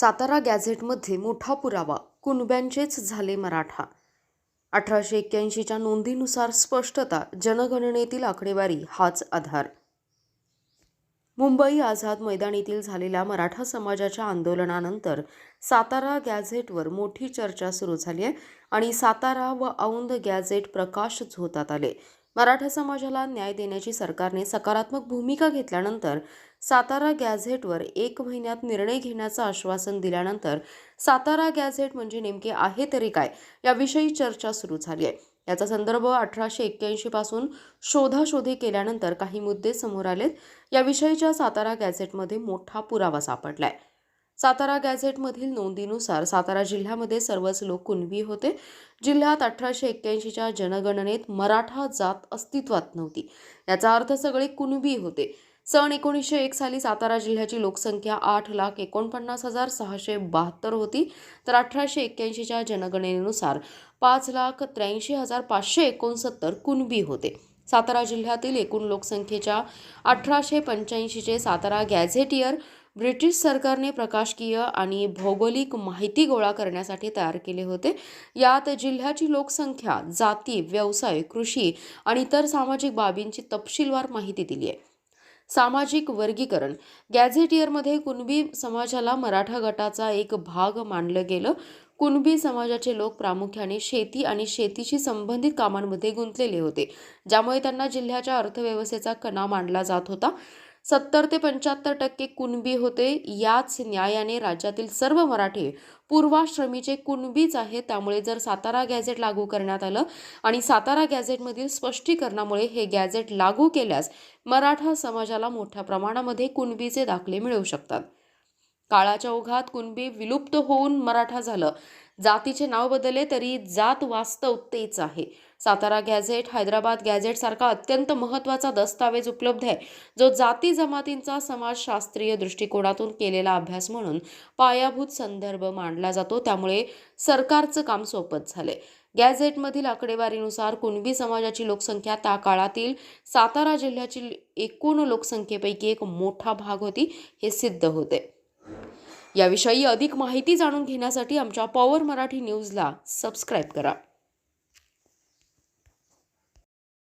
सातारा गॅझेटमध्ये मोठा पुरावा कुणब्यांचेच झाले मराठा. अठराशे एक्क्याऐंशीच्या नोंदीनुसार स्पष्टता जनगणनेतील आकडेवारी हाच आधार. मुंबई आझाद मैदान येथील झालेल्या मराठा समाजाच्या आंदोलनानंतर सातारा गॅझेटवर मोठी चर्चा सुरू झाली आहे आणि सातारा व औंद गॅझेट प्रकाश झोतात आले. मराठा समाजाला न्याय देण्याची सरकारने सकारात्मक भूमिका घेतल्यानंतर सातारा गॅझेटवर एक महिन्यात निर्णय घेण्याचं आश्वासन दिल्यानंतर सातारा गॅझेट म्हणजे नेमके आहे तरी काय याविषयी चर्चा सुरू झाली आहे. याचा संदर्भ अठराशे एक्क्याऐंशी पासून शोधाशोधी केल्यानंतर काही मुद्दे समोर आलेत. याविषयीच्या सातारा गॅझेटमध्ये मोठा पुरावा सापडलाय. सातारा गॅझेटमधील नोंदीनुसार सातारा जिल्ह्यामध्ये सर्वच लोक कुणबी होते. जिल्ह्यात अठराशे एक्क्याऐंशीच्या जनगणनेत मराठा जात अस्तित्वात नव्हती. याचा अर्थ सगळे कुणबी होते. सन एकोणीसशे एक साली सातारा जिल्ह्याची लोकसंख्या आठ लाख एकोणपन्नास हजार सहाशे बहात्तर होती. तर अठराशे एक्क्याऐंशीच्या जनगणनेनुसार पाच लाख त्र्याऐंशी हजार पाचशे एकोणसत्तर कुणबी होते. सातारा जिल्ह्यातील एकूण लोकसंख्येच्या अठराशे पंच्याऐंशीचे सातारा गॅझेटियर ब्रिटिश सरकारने प्रकाशकीय आणि भौगोलिक माहिती गोळा करण्यासाठी तयार केले होते. यात जिल्ह्याची लोकसंख्या जाती व्यवसाय कृषी आणि इतर सामाजिक बाबींची तपशीलवार माहिती दिली आहे. सामाजिक वर्गीकरण. गॅझेटियरमध्ये कुणबी समाजाला मराठा गटाचा एक भाग मानलं गेलं. कुणबी समाजाचे लोक प्रामुख्याने शेती आणि शेतीशी संबंधित कामांमध्ये गुंतलेले होते ज्यामुळे त्यांना जिल्ह्याच्या अर्थव्यवस्थेचा कणा मानला जात होता. सत्तर ते पंच्याहत्तर टक्के कुणबी होते. याच न्यायाने राज्यातील सर्व मराठी पूर्वाश्रमीचे कुणबीच आहेत. त्यामुळे जर सातारा गॅझेट लागू करण्यात आलं आणि सातारा गॅझेटमधील स्पष्टीकरणामुळे हे गॅझेट लागू केल्यास मराठा समाजाला मोठ्या प्रमाणामध्ये कुणबीचे दाखले मिळू शकतात. काळाच्या ओघात कुणबी विलुप्त होऊन मराठा झालं. जातीचे नाव बदलले तरी जात वास्तव तेच आहे. सातारा गॅझेट हैदराबाद गॅझेट सारखा अत्यंत महत्त्वाचा दस्तावेज उपलब्ध आहे जो जाती जमातींचा समाजशास्त्रीय दृष्टिकोनातून केलेला अभ्यास म्हणून पायाभूत संदर्भ मांडला जातो. त्यामुळे सरकारचं काम सोपत झाले गॅझेटमधील आकडेवारीनुसार कुणबी समाजाची लोकसंख्या त्या काळातील सातारा जिल्ह्याची एकूण लोकसंख्येपैकी एक मोठा भाग होती हे सिद्ध होते. याविषयी अधिक माहिती जाणून घेण्यासाठी आमच्या पॉवर मराठी न्यूजला सबस्क्राईब करा.